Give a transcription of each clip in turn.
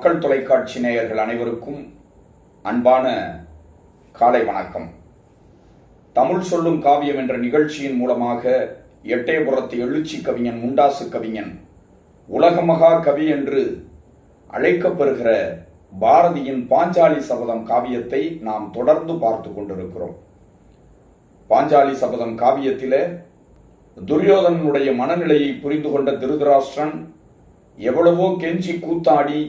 மக்கள் தொலைக்காட்சி நேயர்கள் அனைவருக்கும் அன்பான காலை வணக்கம். தமிழ் சொல்லும் காவியம் என்ற நிகழ்ச்சியின் மூலமாக எட்டயபுரத்து எழுச்சி கவிஞன் முண்டாசு கவிஞன் உலகமகா கவி என்று அழைக்கப்பெறுகிற பாரதியின் பாஞ்சாலி சபதம் காவியத்தை நாம் தொடர்ந்து பார்த்து கொண்டிருக்கிறோம். பாஞ்சாலி சபதம் காவியத்திலே துரியோதனனுடைய மனநிலையை புரிந்து கொண்ட திருதராஷ்டிரன் எவ்வளவோ கெஞ்சி கூத்தாடி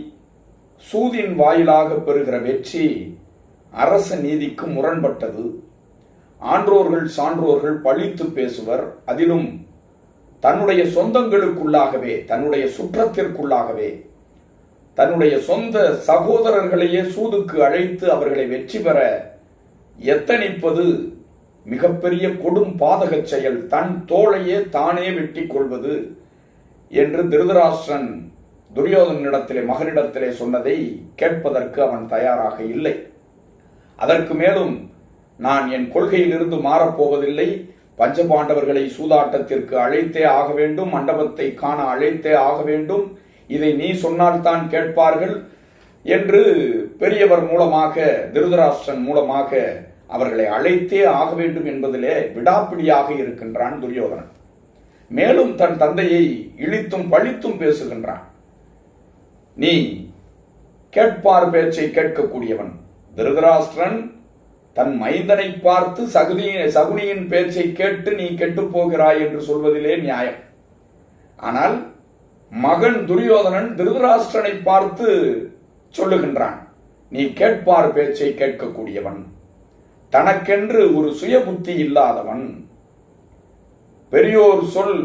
சூதின் வாயிலாக பெறுகிற வெற்றி அரச நீதிக்கு முரண்பட்டது. ஆன்றோர்கள் சான்றோர்கள் பழித்து பேசுவர். அதிலும் தன்னுடைய சொந்தங்களுக்குள்ளாகவே தன்னுடைய சுற்றத்திற்குள்ளாகவே தன்னுடைய சொந்த சகோதரர்களையே சூதுக்கு அழைத்து அவர்களை வெற்றி பெற எத்தனிப்பது மிகப்பெரிய கொடும் பாதகச் செயல். தன் தோளையே தானே வெட்டி கொள்வது என்று திருதராஷ்டிரன் துரியோதனிடத்திலே மகனிடத்திலே சொன்னதை கேட்பதற்கு அவன் தயாராக இல்லை. அதற்கு மேலும் நான் என் கொள்கையிலிருந்து மாறப்போவதில்லை பஞ்சபாண்டவர்களை சூதாட்டத்திற்கு அழைத்தே ஆக வேண்டும் மண்டபத்தை காண அழைத்தே ஆக வேண்டும். இதை நீ சொன்னால்தான் கேட்பார்கள் என்று பெரியவர் மூலமாக திருதராஷ்டிரன் மூலமாக அவர்களை அழைத்தே ஆக வேண்டும் என்பதிலே விடாப்பிடியாக இருக்கின்றான் துரியோதனன். மேலும் தன் தந்தையை இழித்தும் பழித்தும் பேசுகின்றான். நீ கேட்பார் பேச்சை கேட்கக்கூடியவன். திருதராஷ்டிரன் தன் மைந்தனை பார்த்து சகுதியின் சகுனியின் பேச்சை கேட்டு நீ கெட்டு போகிறாய் என்று சொல்வதிலே நியாயம். ஆனால் மகன் துரியோதனன் திருதராஷ்டிரனை பார்த்து சொல்லுகின்றான் நீ கேட்பார் பேச்சை கேட்கக்கூடியவன். தனக்கென்று ஒரு சுய புத்தி இல்லாதவன். பெரியோர் சொல்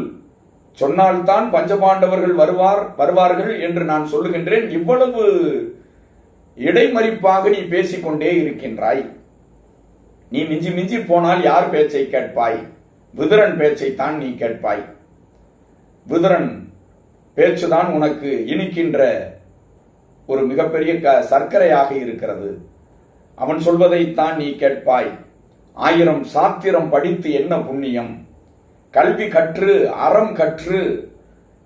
சொன்னால்தான் பஞ்சபாண்டவர்கள் வருவார் வருவார்கள் என்று நான் சொல்லுகின்றேன். இவ்வளவு இடைமறிப்பாக நீ பேசிக்கொண்டே இருக்கின்றாய். நீ மிஞ்சி மிஞ்சி போனால் யார் பேச்சை கேட்பாய்? விதுரன் பேச்சைத்தான் நீ கேட்பாய். விதுரன் பேச்சுதான் உனக்கு இனிக்கின்ற ஒரு மிகப்பெரிய க சர்க்கரையாக இருக்கிறது. அவன் சொல்வதைத்தான் நீ கேட்பாய். ஆயிரம் சாத்திரம் படித்து என்ன புண்ணியம்? கல்வி கற்று அறம் கற்று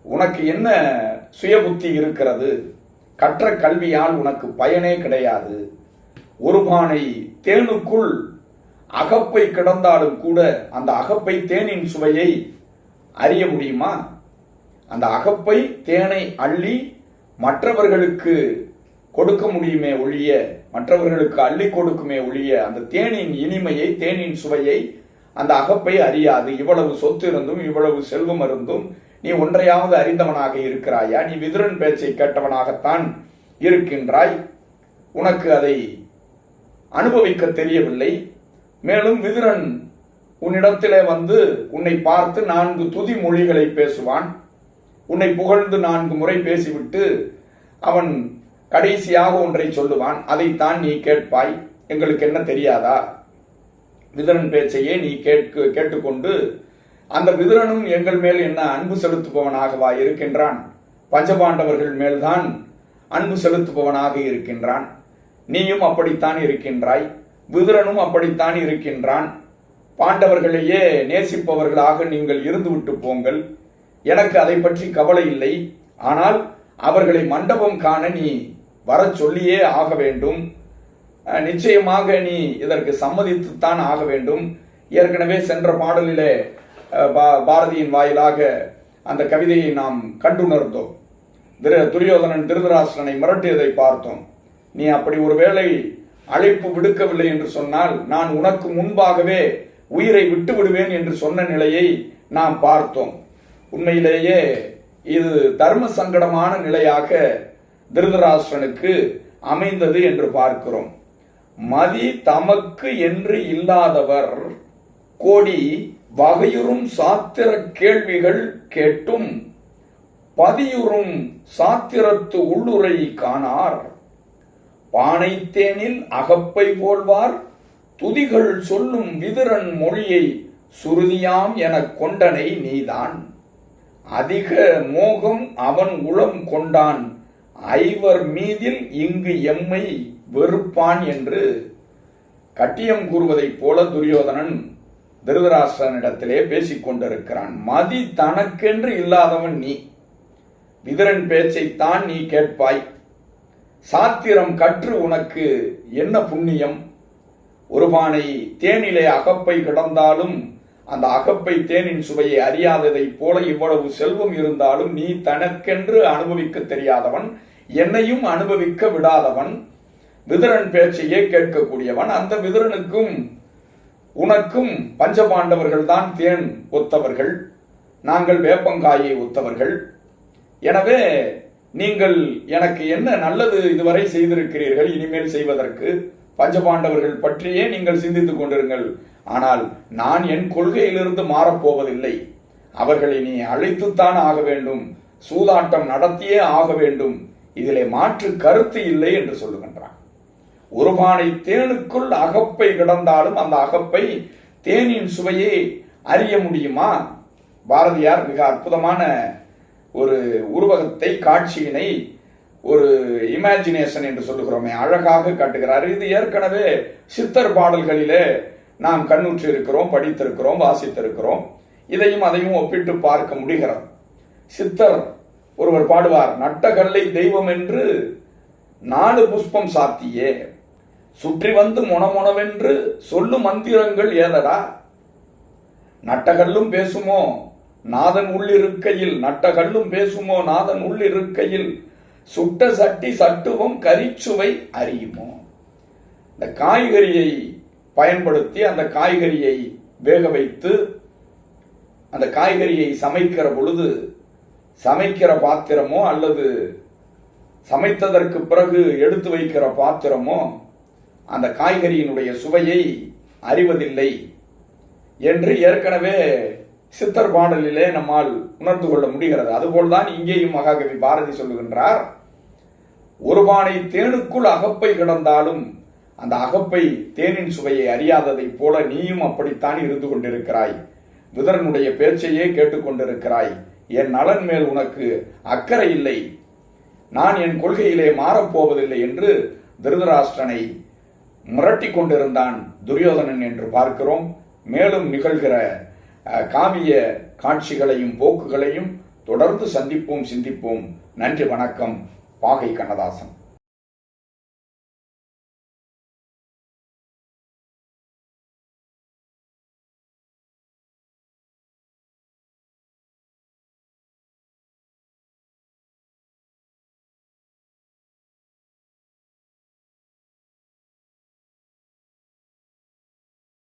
உனக்கு என்ன சுயபுத்தி இருக்கிறது? கற்ற கல்வியால் உனக்கு பயனே கிடையாது. ஒரு பானை தேனுக்குள் அகப்பை கிடந்தாலும் கூட அந்த அகப்பை தேனின் சுவையை அறிய முடியுமா? அந்த அகப்பை தேனை அள்ளி மற்றவர்களுக்கு கொடுக்க முடியுமே ஒழிய மற்றவர்களுக்கு அள்ளி கொடுக்குமே ஒழிய அந்த தேனின் இனிமையை தேனின் சுவையை அந்த அகப்பை அறியாது. இவ்வளவு சொத்து இருந்தும் இவ்வளவு செல்வம் இருந்தும் நீ ஒன்றையாவது அறிந்தவனாக இருக்கிறாயா? நீ விதுரன் பேச்சை கேட்டவனாகத்தான் இருக்கின்றாய். உனக்கு அதை அனுபவிக்க தெரியவில்லை. மேலும் விதுரன் உன்னிடத்திலே வந்து உன்னை பார்த்து நான்கு துதி மொழிகளை பேசுவான். உன்னை புகழ்ந்து நான்கு முறை பேசிவிட்டு அவன் கடைசியாக ஒன்றை சொல்லுவான். அதைத்தான் நீ கேட்பாய். எங்களுக்கு என்ன தெரியாதா? விதுரன் பேச்சையே நீ கேட்கு கேட்டுக்கொண்டு அந்த விதுரனும் எங்கள் மேல் என்ன அன்பு செலுத்துபவனாகவா இருக்கின்றான்? பஞ்சபாண்டவர்கள் மேல்தான் அன்பு செலுத்துபவனாக இருக்கின்றான். நீயும் அப்படித்தான் இருக்கின்றாய். விதுரனும் அப்படித்தான் இருக்கின்றான். பாண்டவர்களையே நேசிப்பவர்களாக நீங்கள் இருந்துவிட்டு போங்கள். எனக்கு அதை பற்றி கவலை இல்லை. ஆனால் அவர்களை மண்டபம் காண நீ வர சொல்லியே ஆக வேண்டும். நிச்சயமாக நீ இதற்கு சம்மதித்துத்தான் ஆக வேண்டும். ஏற்கனவே சென்ற பாடலிலே பாரதியின் வாயிலாக அந்த கவிதையை நாம் கண்டுணர்ந்தோம். திரு துரியோதனன் திருதராஷ்டிரனை மிரட்டியதை பார்த்தோம். நீ அப்படி ஒருவேளை அழைப்பு விடுக்கவில்லை என்று சொன்னால் நான் உனக்கு முன்பாகவே உயிரை விட்டு விடுவேன் என்று சொன்ன நிலையை நாம் பார்த்தோம். உண்மையிலேயே இது தர்ம சங்கடமான நிலையாக திருதராஷ்டிரனுக்கு அமைந்தது என்று பார்க்கிறோம். மதி தமக்கு என்று இல்லாதவர் கோடி வகையுறும் சாத்திர கேள்விகள் கேட்டும். பதியுறும் சாத்திரத்து உள்ளுரை காணார். பானைத்தேனில் அகப்பை போல்வார். துதிகள் சொல்லும் விதிரன் மொழியை சுருதியாம் எனக் கொண்டனை நீதான். அதிக மோகம் அவன் உளம் கொண்டான். ஐவர் மீதில் இங்கு எம்மை வெறுப்பான் என்று கட்டியம் கூறுவதைப் போல துரியோதனன் திருதராஷ்டிரனிடத்திலே பேசிக் கொண்டிருக்கிறான். மதி தனக்கென்று இல்லாதவன் நீ. விதரன் பேச்சைத்தான் நீ கேட்பாய். சாத்திரம் கற்று உனக்கு என்ன புண்ணியம்? ஒரு பானை தேனிலே அகப்பை கிடந்தாலும் அந்த அகப்பை தேனின் சுவையை அறியாததைப் போல இவ்வளவு செல்வம் இருந்தாலும் நீ தனக்கென்று அனுபவிக்க தெரியாதவன். என்னையும் அனுபவிக்க விடாதவன். விதுரன் பேச்சையே கேட்கக்கூடியவன் அந்த விதுரனுக்கும் உனக்கும் பஞ்சபாண்டவர்கள் தான் தேன் ஒத்தவர்கள் நாங்கள் வேப்பங்காயை ஒத்தவர்கள். எனவே நீங்கள் எனக்கு என்ன நல்லது இதுவரை செய்திருக்கிறீர்கள் இனிமேல் செய்வதற்கு? பஞ்சபாண்டவர்கள் பற்றியே நீங்கள் சிந்தித்துக் கொண்டிருங்கள். ஆனால் நான் என் கொள்கையிலிருந்து மாறப்போவதில்லை. அவர்களை நீ அழைத்துத்தான் ஆக வேண்டும். சூதாட்டம் நடத்தியே ஆக வேண்டும். இதிலே மாற்று கருத்து இல்லை என்று சொல்லுகின்றான். ஒரு பானை தேனுக்குள் அகப்பை கிடந்தாலும் அந்த அகப்பை தேனின் சுவையை அறிய முடியுமா? பாரதியார் மிக அற்புதமான ஒரு உருவகத்தை காட்சியினை ஒரு இமேஜினேஷன் என்று சொல்லுகிறோமே அழகாக காட்டுகிறார். இது ஏற்கனவே சித்தர் பாடல்களிலே நாம் கண்ணுற்று இருக்கிறோம் படித்திருக்கிறோம் வாசித்திருக்கிறோம். இதையும் அதையும் ஒப்பிட்டு பார்க்க முடிகிறது. சித்தர் ஒருவர் பாடுவார் நட்டகல்லை தெய்வம் என்று நாலு புஷ்பம் சாத்தியே சுற்றி வந்து முனமுனவென்று சொல்லும் மந்திரங்கள் ஏதடா? நட்டகல்லும் பேசுமோ? நாதன் உள்ளிருக்கையில் நட்டகல்லும் பேசுமோ? நாதன் உள்ளிருக்கையில் சுட்ட சட்டி சட்டுவம் கரிச்சுவை அறியுமோ? இந்த காய்கறியை பயன்படுத்தி அந்த காய்கறியை வேக வைத்து அந்த காய்கறியை சமைக்கிற பொழுது சமைக்கிற பாத்திரமோ அல்லது சமைத்ததற்கு பிறகு எடுத்து வைக்கிற பாத்திரமோ அந்த காய்கறியினுடைய சுவையை அறிவதில்லை என்று ஏற்கனவே சித்தர் பாடலிலே நம்மால் உணர்ந்து கொள்ள முடிகிறது. அதுபோல்தான் இங்கேயும் மகாகவி பாரதி சொல்லுகின்றார் ஒரு பானை தேனுக்குள் அகப்பை கிடந்தாலும் அந்த அகப்பை தேனின் சுவையை அறியாததைப் போல நீயும் அப்படித்தான் இருந்து கொண்டிருக்கிறாய். விதரனுடைய பேச்சையே கேட்டுக்கொண்டிருக்கிறாய் என் நலன் மேல் உனக்கு அக்கறை இல்லை. நான் என் கொள்கையிலே மாறப்போவதில்லை என்று திருதராஷ்டிரனை மிரட்டி கொண்டிருந்தான் துரியோதனன் என்று பார்க்கிறோம். மேலும் நிகழ்கிற காவிய காட்சிகளையும் போக்குகளையும் தொடர்ந்து சந்திப்போம் சிந்திப்போம். நன்றி வணக்கம். பாகை கண்ணதாசன்.